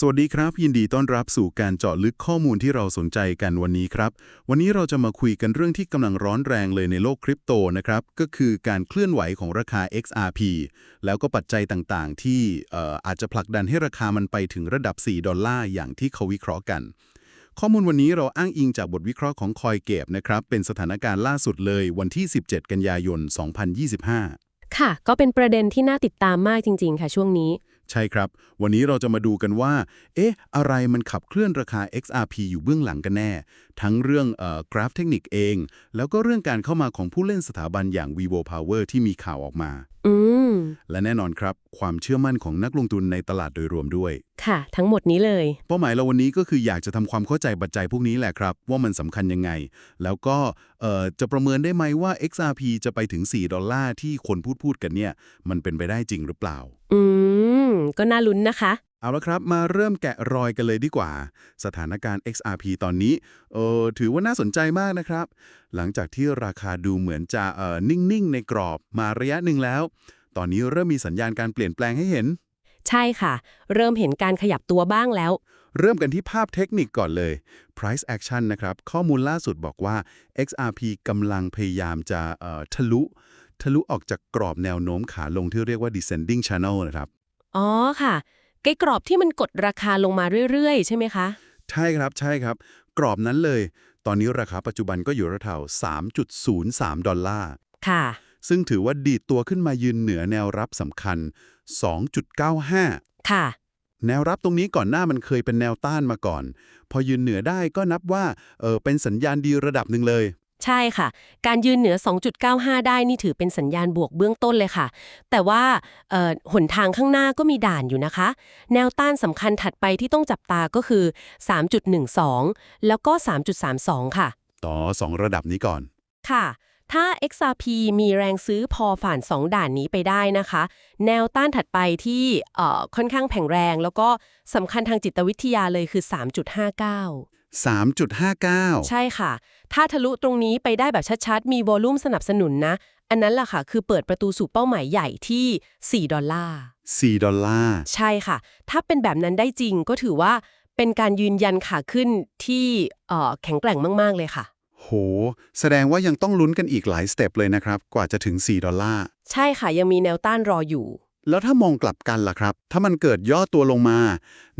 สวัสดีครับ ยินดีต้อนรับสู่การเจาะลึกข้อมูลที่เราสนใจกันวันนี้ครับ วันนี้เราจะมาคุยกันเรื่องที่กำลังร้อนแรงเลยในโลกคริปโตนะครับ ก็คือการเคลื่อนไหวของราคา XRP แล้วก็ปัจจัยต่างๆ ที่เอ่ออาจจะผลักดันให้ราคามันไปถึงระดับ 4 ดอลลาร์อย่างที่เขาวิเคราะห์กัน ข้อมูลวันนี้เราอ้างอิงจากบทวิเคราะห์ของคอยเก็บนะครับเป็นสถานการณ์ล่าสุดเลยวันที่ 17 กันยายน 2025 ค่ะ ก็เป็นประเด็นที่น่าติดตามมากจริง ๆ ค่ะช่วงนี้ ใช่ครับ วันนี้เราจะมาดูกันว่า เอ๊ะ อะไรมันขับเคลื่อนราคา XRP อยู่เบื้องหลังกันแน่ ทั้งเรื่องเอ่อกราฟเทคนิคเอง แล้วก็เรื่องการเข้ามาของผู้เล่นสถาบันอย่าง vivo power ที่มีข่าวออกมาอืมและแน่นอนครับ ความเชื่อมั่นของนักลงทุนในตลาดโดยรวมด้วย ค่ะ ทั้งหมดนี้เลย เป้าหมายเราวันนี้ก็คืออยากจะทำความเข้าใจปัจจัยพวกนี้แหละครับ ว่ามันสำคัญยังไง แล้วก็เอ่อจะประเมินได้ไหมว่า XRP จะไปถึง 4 ดอลลาร์ที่คนพูดพูดกันเนี่ย มันเป็นไปได้จริงหรือเปล่า อืม ก็น่าลุ้นนะคะ เอาละครับมาเริ่มแกะรอยกันเลยดีกว่า สถานการณ์ XRP ตอนนี้เออถือว่าน่าสนใจมากนะครับ หลังจากที่ราคาดูเหมือนจะเออนิ่งๆ ในกรอบมาระยะหนึ่งแล้ว ตอนนี้เริ่มมีสัญญาณการเปลี่ยนแปลงให้เห็น ใช่ค่ะ เริ่มเห็นการขยับตัวบ้างแล้ว เริ่มกันที่ภาพเทคนิคก่อนเลย price action นะครับ ข้อมูลล่าสุดบอกว่า XRP กำลังพยายามจะเอ่อทะลุ ทะลุออกจากกรอบแนวโน้มขาลงที่เรียกว่า descending channel นะครับ อ๋อค่ะ ไกกรอบที่มันกดราคาลงมาเรื่อยๆ ใช่ไหมคะ ใช่ครับใช่ครับ กรอบนั้นเลย ตอนนี้ราคาปัจจุบันก็อยู่ระแถว3.03 ดอลลาร์ ค่ะ ซึ่งถือว่าดีดตัวขึ้นมายืนเหนือแนวรับสำคัญ 2.95 ค่ะ แนวรับตรงนี้ก่อนหน้ามันเคยเป็นแนวต้านมาก่อน พอยืนเหนือได้ก็นับว่าเออเป็นสัญญาณดีระดับหนึ่งเลย ใช่ค่ะ การยืนเหนือ 2.95 ได้นี่ถือเป็นสัญญาณบวกเบื้องต้นเลยค่ะ แต่ว่าเอ่อหนทางข้างหน้าก็มีด่านอยู่นะคะ แนวต้านสำคัญถัดไปที่ต้องจับตาก็คือ 3.12 แล้วก็ 3.32 ค่ะ ต่อ 2 ระดับนี้ก่อน ค่ะ ถ้า XRP มีแรงซื้อพอผ่าน 2 ด่านนี้ไปได้นะคะ แนวต้านถัดไปที่เอ่อค่อนข้างแข็งแรง แล้วก็สำคัญทางจิตวิทยาเลยคือ 3.59 3.59 ใช่ค่ะ ถ้าทะลุตรงนี้ไปได้แบบชัดๆ มีวอลลุ่มสนับสนุนนะ อันนั้นล่ะค่ะ คือเปิดประตูสู่เป้าหมายใหญ่ที่ 4 ดอลลาร์ 4 ดอลลาร์ ใช่ค่ะ ถ้าเป็นแบบนั้นได้จริงก็ถือว่าเป็นการยืนยันขาขึ้นที่เอ่อแข็งแกร่งมาก ๆ เลยค่ะ โห แสดงว่ายังต้องลุ้นกันอีกหลายสเต็ปเลยนะครับ กว่าจะถึง 4 ดอลลาร์ ใช่ค่ะ ยังมีแนวต้านรออยู่ แล้วถ้ามองกลับกันล่ะครับ ถ้ามันเกิดย่อตัวลงมา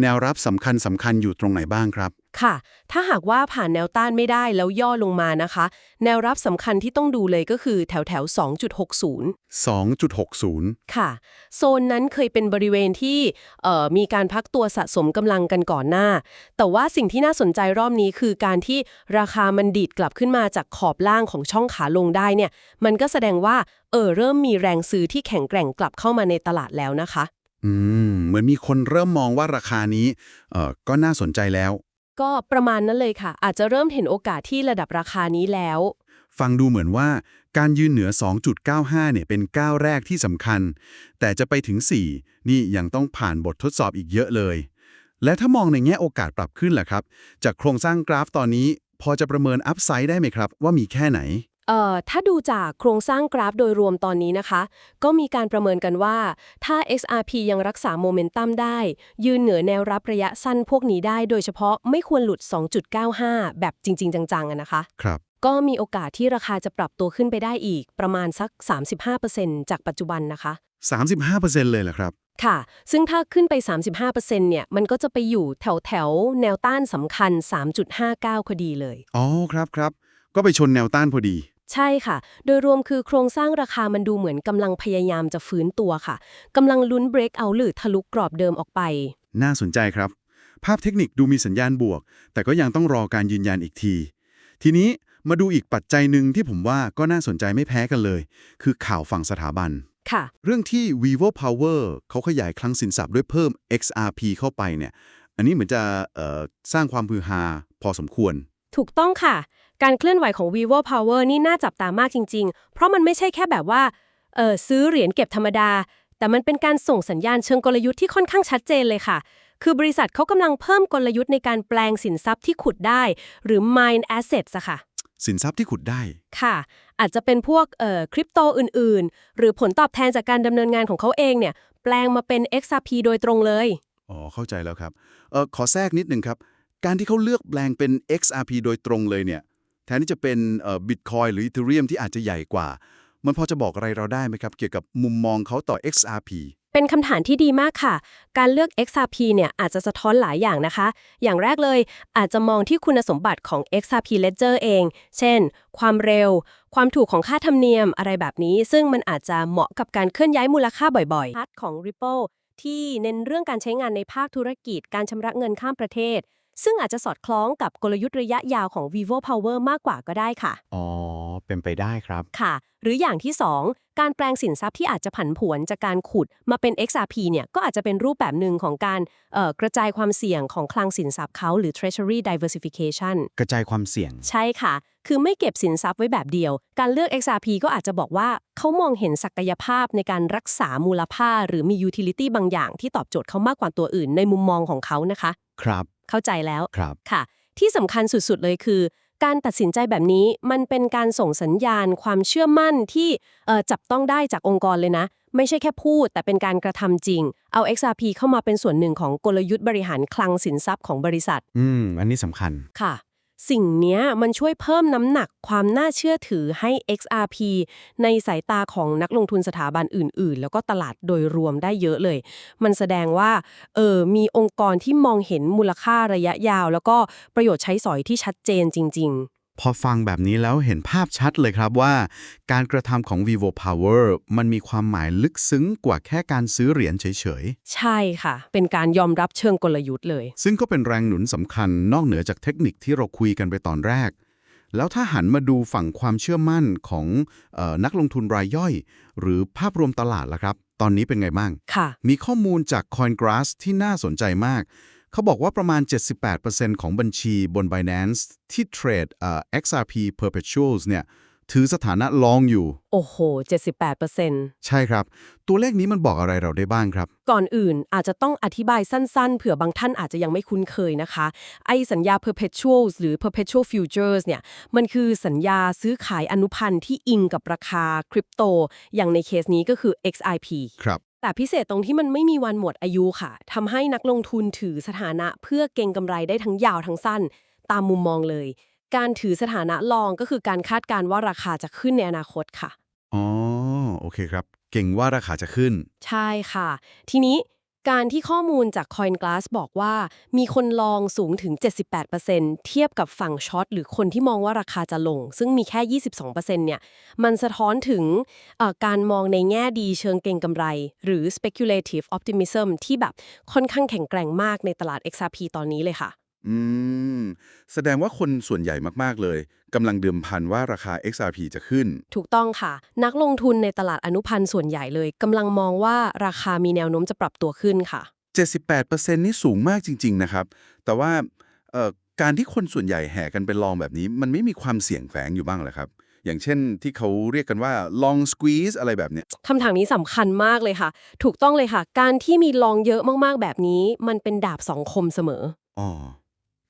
แนวรับสำคัญสำคัญอยู่ตรงไหนบ้างครับ ค่ะ ถ้าหากว่าผ่านแนวต้านไม่ได้แล้วย่อลงมานะคะ แนวรับสำคัญที่ต้องดูเลยก็คือแถวแถวๆ2.60 2.60 ค่ะ โซนนั้นเคยเป็นบริเวณที่เอ่อมีการพักตัวสะสมกำลังกันก่อนหน้า แต่ว่าสิ่งที่น่าสนใจรอบนี้คือการที่ราคามันดีดกลับขึ้นมาจากขอบล่างของช่องขาลงได้เนี่ย มันก็แสดงว่าเออเริ่มมีแรงซื้อที่แข็งแกร่งกลับเข้ามาในตลาดแล้วนะคะ อืม เหมือนมีคนเริ่มมองว่าราคานี้เอ่อก็น่าสนใจแล้ว ก็ประมาณนั้นเลยค่ะ อาจจะเริ่มเห็นโอกาสที่ระดับราคานี้แล้ว ฟังดูเหมือนว่าการยืนเหนือ 2.95 เนี่ยเป็นก้าวแรกที่สำคัญ แต่จะไปถึง 4 นี่ยังต้องผ่านบททดสอบอีกเยอะเลย และถ้ามองในแง่โอกาสปรับขึ้นล่ะครับ จากโครงสร้างกราฟตอนนี้ พอจะประเมินอัพไซด์ได้ไหมครับ ว่ามีแค่ไหน เอ่อถ้าดูจากโครงสร้างกราฟโดยรวมตอนนี้นะคะ ก็มีการประเมินกันว่า ถ้า XRP ยังรักษาโมเมนตัมได้ ยืนเหนือแนวรับระยะสั้นพวกนี้ได้โดยเฉพาะไม่ควรหลุด 2.95 แบบจริง ๆ จังๆอะนะคะ ครับ ก็มีโอกาสที่ราคาจะปรับตัวขึ้นไปได้อีกประมาณสัก 35%จากปัจจุบันนะคะ 35%เลยเหรอครับ ค่ะ ซึ่งถ้าขึ้นไป 35%เนี่ย มันก็จะไปอยู่แถวแถวๆแนวต้านสำคัญ 3.59พอดีเลย อ๋อ ครับครับ ก็ไปชนแนวต้านพอดี ใช่ค่ะ โดยรวมคือโครงสร้างราคามันดูเหมือนกำลังพยายามจะฟื้นตัวค่ะกำลังลุ้นเบรกเอาหรือทะลุกรอบเดิมออกไป น่าสนใจครับ ภาพเทคนิคดูมีสัญญาณบวก แต่ก็ยังต้องรอการยืนยันอีกที ทีนี้มาดูอีกปัจจัยหนึ่งที่ผมว่าก็น่าสนใจไม่แพ้กันเลย คือข่าวฝั่งสถาบัน ค่ะ เรื่องที่ vivo power เขาขยายคลังสินทรัพย์ด้วยเพิ่ม XRP เข้าไปเนี่ย อันนี้เหมือนจะเอ่อสร้างความฮือฮาพอสมควร ถูกต้องค่ะ การเคลื่อนไหวของ vivo power นี่น่าจับตามากจริง ๆ เพราะมันไม่ใช่แค่แบบว่าเออซื้อเหรียญเก็บธรรมดา แต่มันเป็นการส่งสัญญาณเชิงกลยุทธ์ที่ค่อนข้างชัดเจนเลยค่ะ คือบริษัทเขากำลังเพิ่มกลยุทธ์ในการแปลงสินทรัพย์ที่ขุดได้ หรือ mine assets อะค่ะ สินทรัพย์ที่ขุดได้ค่ะ อาจจะเป็นพวกเอ่อคริปโตอื่นๆ หรือผลตอบแทนจากการดำเนินงานของเขาเองเนี่ยแปลงมาเป็น XRP โดยตรงเลย อ๋อเข้าใจแล้วครับเออขอแทรกนิดนึงครับ การที่เขาเลือกแปลงเป็น XRP โดยตรงเลยเนี่ย แทนที่จะเป็นเอ่อ Bitcoin หรือ Ethereum ที่อาจจะใหญ่กว่า มันพอจะบอกอะไรเราได้ไหมครับ เกี่ยวกับมุมมองเขาต่อ XRP เป็นคำถามที่ดีมากค่ะ การเลือก XRP เนี่ยอาจจะสะท้อนหลายอย่างนะคะ อย่างแรกเลยอาจจะมองที่คุณสมบัติของ XRP Ledger เอง เช่น ความเร็ว ความถูกของค่าธรรมเนียมอะไรแบบนี้ ซึ่งมันอาจจะเหมาะกับการเคลื่อนย้ายมูลค่าบ่อยๆพาร์ทของ Ripple ที่เน้นเรื่องการใช้งานในภาคธุรกิจ การชำระเงินข้ามประเทศ ซึ่งอาจจะสอดคล้องกับกลยุทธ์ระยะยาวของ Vivo Power มากกว่าก็ได้ค่ะ อ๋อ เป็นไปได้ครับ ค่ะ หรืออย่างที่ 2 การแปลงสินทรัพย์ที่อาจจะผันผวนจากการขุดมาเป็น XRP เนี่ยก็อาจจะเป็นรูปแบบหนึ่งของการเอ่อกระจายความเสี่ยงของคลังสินทรัพย์เขาหรือ treasury diversification กระจายความเสี่ยง ใช่ค่ะ คือไม่เก็บสินทรัพย์ไว้แบบเดียว การเลือก XRP ก็อาจจะบอกว่าเขามองเห็นศักยภาพในการรักษามูลค่าหรือมี utility บางอย่างที่ตอบโจทย์เขามากกว่าตัวอื่นในมุมมองของเขานะคะ ครับ เข้าใจแล้วครับค่ะ ที่สำคัญสุดๆเลยคือ การตัดสินใจแบบนี้มันเป็นการส่งสัญญาณความเชื่อมั่นที่เอ่อจับต้องได้จากองค์กรเลยนะ ไม่ใช่แค่พูด แต่เป็นการกระทำจริง เอา XRP เข้ามาเป็นส่วนหนึ่งของกลยุทธ์บริหารคลังสินทรัพย์ของบริษัท อืม อันนี้สำคัญค่ะ สิ่งนี้มันช่วยเพิ่มน้ำหนักความน่าเชื่อถือให้ XRP ในสายตาของนักลงทุนสถาบันอื่น ๆ แล้วก็ตลาดโดยรวมได้เยอะเลย มันแสดงว่าเออมีองค์กรที่มองเห็นมูลค่าระยะยาว แล้วก็ประโยชน์ใช้สอยที่ชัดเจนจริง พอฟังแบบนี้แล้วเห็นภาพชัดเลยครับว่า การกระทำของ vivo power มันมีความหมายลึกซึ้งกว่าแค่การซื้อเหรียญเฉยๆ ใช่ค่ะ เป็นการยอมรับเชิงกลยุทธ์เลย ซึ่งก็เป็นแรงหนุนสำคัญนอกเหนือจากเทคนิคที่เราคุยกันไปตอนแรก แล้วถ้าหันมาดูฝั่งความเชื่อมั่นของเออนักลงทุนรายย่อย หรือภาพรวมตลาดล่ะครับ ตอนนี้เป็นไงบ้างค่ะมีข้อมูลจาก CoinGrass ที่น่าสนใจมาก เขาบอกว่าประมาณ 78%ของบัญชีบน Binance ที่เทรดเอ่อ XRP Perpetuals เนี่ยถือสถานะลองอยู่ โอ้โห 78%ใช่ครับ ตัวเลขนี้มันบอกอะไรเราได้บ้างครับ ก่อนอื่นอาจจะต้องอธิบายสั้นๆ เผื่อบางท่านอาจจะยังไม่คุ้นเคยนะคะ ไอสัญญา perpetuals หรือ perpetual futures เนี่ย มันคือสัญญาซื้อขายอนุพันธ์ที่อิงกับราคาคริปโต อย่างในเคสนี้ก็คือ XIP ครับ แต่พิเศษตรงที่มันไม่มีวันหมดอายุค่ะทำให้นักลงทุนถือสถานะเพื่อเก็งกำไรได้ทั้งยาวทั้งสั้น ตามมุมมองเลย การถือสถานะลองก็คือการคาดการณ์ว่าราคาจะขึ้นในอนาคตค่ะอ๋อโอเคครับ เก่งว่าราคาจะขึ้น ใช่ค่ะ ทีนี้ การที่ข้อมูลจาก CoinGlass บอกว่า มีคนลองสูงถึง 78%เทียบกับฝั่งช็อตหรือคนที่มองว่าราคาจะลง ซึ่งมีแค่ 22%เนี่ย มันสะท้อนถึงการมองในแง่ดีเชิงเก่งกำไร หรือ speculative optimism ที่แบบค่อนข้างแข็งแกร่งมากในตลาด XRP ตอนนี้เลยค่ะ อืม แสดงว่าคนส่วนใหญ่มาก ๆ เลยกำลังเดิมพันว่าราคา XRP จะขึ้น ถูกต้องค่ะ นักลงทุนในตลาดอนุพันธ์ส่วนใหญ่เลยกำลังมองว่าราคามีแนวโน้มจะปรับตัวขึ้นค่ะ 78%นี่สูงมากจริง ๆ นะครับ แต่ว่าเอ่อการที่คนส่วนใหญ่แห่กันไปลองแบบนี้ มันไม่มีความเสี่ยงแฝงอยู่บ้างเหรอครับ อย่างเช่นที่เขาเรียกกันว่า long squeeze อะไรแบบเนี้ย คำถามนี้สำคัญมากเลยค่ะ ถูกต้องเลยค่ะ การที่มีลองเยอะมากๆแบบนี้ มันเป็นดาบสองคมเสมอ อ๋อ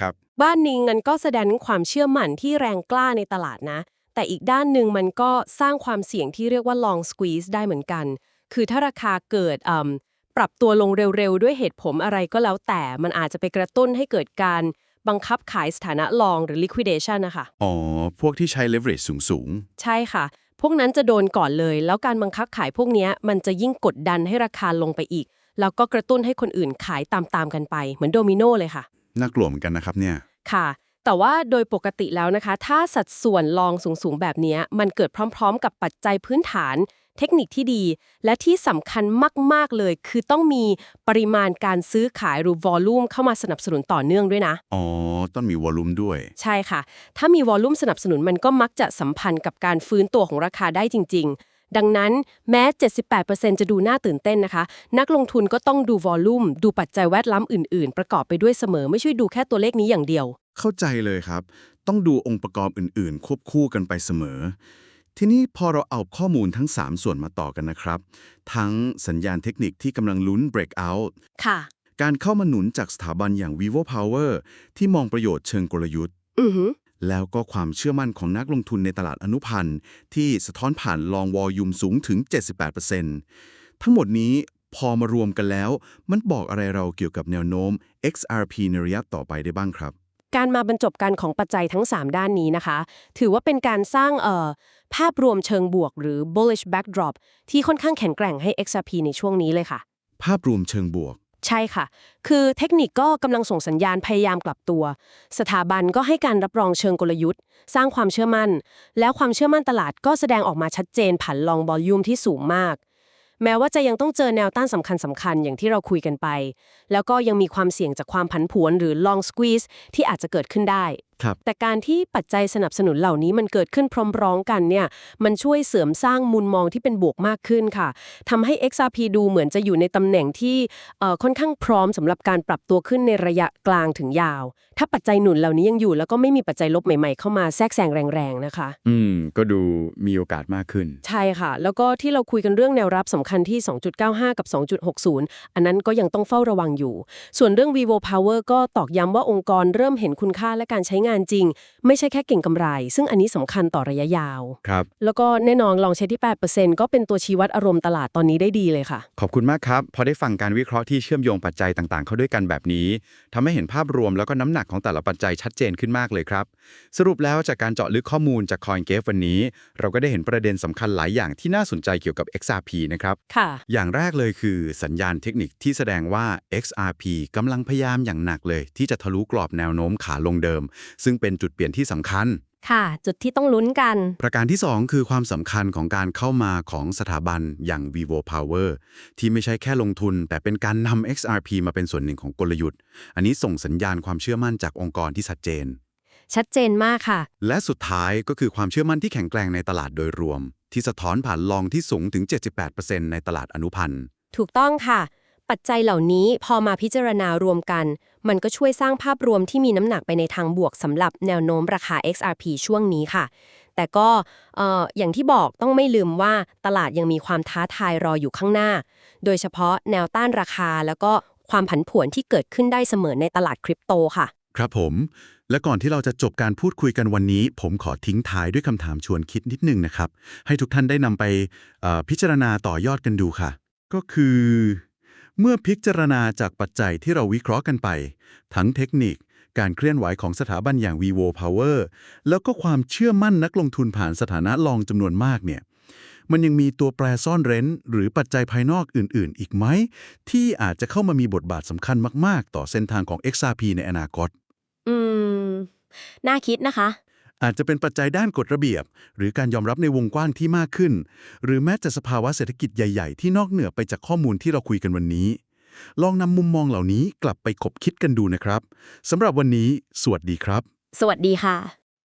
ครับ บ้านหนึงมันก็แสดงความเชื่อมั่นที่แรงกล้าในตลาดนะ แต่อีกด้านหนึ่งมันก็สร้างความเสี่ยงที่เรียกว่า long squeeze ได้เหมือนกัน คือถ้าราคาเกิดอืมปรับตัวลงเร็วๆ ด้วยเหตุผลอะไรก็แล้วแต่ มันอาจจะไปกระตุ้นให้เกิดการบังคับขายสถานะลองหรือ liquidation นะคะ อ๋อ พวกที่ใช้ leverage สูงใช่ค่ะ พวกนั้นจะโดนก่อนเลย แล้วการบังคับขายพวกเนี้ยมันจะยิ่งกดดันให้ราคาลงไปอีก แล้วก็กระตุ้นให้คนอื่นขายตามๆกันไป เหมือนโดมิโนเลยค่ะๆ น่ากลัวเหมือนกันนะครับเนี่ย ค่ะ แต่ว่าโดยปกติแล้วนะคะ ถ้าสัดส่วนลองสูงๆ แบบเนี้ยมันเกิดพร้อมๆ กับปัจจัยพื้นฐาน เทคนิคที่ดี และที่สำคัญมากๆเลย คือต้องมีปริมาณการซื้อขายหรือวอลลุ่มเข้ามาสนับสนุนต่อเนื่องด้วยนะ อ๋อ ต้องมีวอลลุ่มด้วย ใช่ค่ะ ถ้ามีวอลลุ่มสนับสนุนมันก็มักจะสัมพันธ์กับการฟื้นตัวของราคาได้จริง ๆ ดังนั้นแม้ 78%จะดูน่าตื่นเต้นนะคะ นักลงทุนก็ต้องดูวอลลุ่ม ดูปัจจัยแวดล้อมอื่น ๆ ประกอบไปด้วยเสมอไม่ใช่ดูแค่ตัวเลขนี้อย่างเดียว เข้าใจเลยครับ ต้องดูองค์ประกอบอื่น ๆ ควบคู่กันไปเสมอ ทีนี้พอเราเอาข้อมูลทั้ง 3 ส่วนมาต่อกันนะครับ ทั้งสัญญาณเทคนิคที่กำลังลุ้น breakout ค่ะ การเข้ามาหนุนจากสถาบันอย่าง vivo power ที่มองประโยชน์เชิงกลยุทธ์ อือหือ แล้วก็ความเชื่อมั่นของนักลงทุนในตลาดอนุพันธ์ที่สะท้อนผ่านลองวอลยุมสูงถึง 78%ทั้งหมดนี้พอมารวมกันแล้ว มันบอกอะไรเราเกี่ยวกับแนวโน้ม XRP ในระยะต่อไปได้บ้างครับ การมาบรรจบกันของปัจจัยทั้ง 3 ด้านนี้นะคะ ถือว่าเป็นการสร้างเอ่อภาพรวมเชิงบวก หรือ bullish backdrop ที่ค่อนข้างแข็งแกร่งให้ XRP ในช่วงนี้เลยค่ะ ภาพรวมเชิงบวก ใช่ค่ะ คือเทคนิคก็กำลังส่งสัญญาณพยายามกลับตัว สถาบันก็ให้การรับรองเชิงกลยุทธ์ สร้างความเชื่อมั่น แล้วความเชื่อมั่นตลาดก็แสดงออกมาชัดเจนผันลองบอลยูมที่สูงมาก แม้ว่าจะยังต้องเจอแนวต้านสำคัญสำคัญๆอย่างที่เราคุยกันไป แล้วก็ยังมีความเสี่ยงจากความผันผวนหรือ long squeeze ที่อาจจะเกิดขึ้นได้ ครับ แต่การที่ปัจจัยสนับสนุนเหล่านี้มันเกิดขึ้นพร้อมๆกันเนี่ย มันช่วยเสริมสร้างมุมมองที่เป็นบวกมากขึ้นค่ะทำให้ XRP ดูเหมือนจะอยู่ในตำแหน่งที่เอ่อค่อนข้างพร้อมสำหรับการปรับตัวขึ้นในระยะกลางถึงยาว ถ้าปัจจัยหนุนเหล่านี้ยังอยู่แล้วก็ไม่มีปัจจัยลบใหม่ ๆ เข้ามาแทรกแซงแรงๆนะคะ อืม ก็ดูมีโอกาสมากขึ้น ใช่ค่ะ แล้วก็ที่เราคุยกันเรื่องแนวรับสำคัญที่ 2.95 กับ 2.60 อันนั้นก็ยังต้องเฝ้าระวังอยู่ ส่วนเรื่อง vivo power ก็ตอกย้ำว่าองค์กรเริ่มเห็นคุณค่าและการใช้งานจริง ไม่ใช่แค่เก่งกำไร ซึ่งอันนี้สำคัญต่อระยะยาวครับแล้วก็แน่นอนลองใช้ที่ 8%ก็เป็นตัวชี้วัดอารมณ์ตลาดตอนนี้ได้ดีเลยค่ะ ขอบคุณมากครับ พอได้ฟังการวิเคราะห์ที่เชื่อมโยงปัจจัยต่างๆ เข้าด้วยกันแบบนี้ทำให้เห็นภาพรวมแล้วก็น้ำหนักของแต่ละปัจจัยชัดเจนขึ้นมากเลยครับ สรุปแล้วจากการเจาะลึกข้อมูลจาก CoinGate วันนี้ เราก็ได้เห็นประเด็นสำคัญหลายอย่างที่น่าสนใจเกี่ยวกับ XRP นะครับค่ะ อย่างแรกเลยคือสัญญาณเทคนิคที่แสดงว่า XRP กำลังพยายามอย่างหนักเลย ที่จะทะลุกรอบแนวโน้มขาลงเดิมซึ่งเป็นจุดเปลี่ยนที่สำคัญ ค่ะ จุดที่ต้องลุ้นกัน ประการที่ 2 คือความสำคัญของการเข้ามาของสถาบันอย่าง vivo power ที่ไม่ใช่แค่ลงทุน แต่เป็นการนำ XRP มาเป็นส่วนหนึ่งของกลยุทธ์ อันนี้ส่งสัญญาณความเชื่อมั่นจากองค์กรที่ชัดเจน ชัดเจนมากค่ะ และสุดท้ายก็คือความเชื่อมั่นที่แข็งแกร่งในตลาดโดยรวม ที่สะท้อนผ่านลองที่สูงถึง 78%ในตลาดอนุพันธ์ ถูกต้องค่ะ ปัจจัยเหล่านี้พอมาพิจารณารวมกัน มันก็ช่วยสร้างภาพรวมที่มีน้ำหนักไปในทางบวกสำหรับแนวโน้มราคา XRP ช่วงนี้ค่ะ แต่ก็เอ่อย่างที่บอกต้องไม่ลืมว่าตลาดยังมีความท้าทายรออยู่ข้างหน้า โดยเฉพาะแนวต้านราคาแล้วก็ความผันผวนที่เกิดขึ้นได้เสมอในตลาดคริปโตค่ะ ครับผม และก่อนที่เราจะจบการพูดคุยกันวันนี้ ผมขอทิ้งท้ายด้วยคำถามชวนคิดนิดนึงนะครับ ให้ทุกท่านได้นำไปพิจารณาต่อยอดกันดูค่ะ ก็คือ เมื่อพิจารณาจากปัจจัยที่เราวิเคราะห์กันไป ทั้งเทคนิค การเคลื่อนไหวของสถาบันอย่าง vivo power แล้วก็ความเชื่อมั่นนักลงทุนผ่านสถานะลองจำนวนมากเนี่ยมันยังมีตัวแปรซ่อนเร้น หรือปัจจัยภายนอกอื่น ๆ อีกไหม ที่อาจจะเข้ามามีบทบาทสำคัญมาก ๆ ต่อเส้นทางของ XRP ในอนาคต อืม น่าคิดนะคะ อาจจะเป็นปัจจัยด้านกฎระเบียบ หรือการยอมรับในวงกว้างที่มากขึ้น หรือแม้แต่สภาวะเศรษฐกิจใหญ่ ๆ ที่นอกเหนือไปจากข้อมูลที่เราคุยกันวันนี้ ลองนำมุมมองเหล่านี้กลับไปคบคิดกันดูนะครับสำหรับวันนี้ สวัสดีครับ สวัสดีค่ะ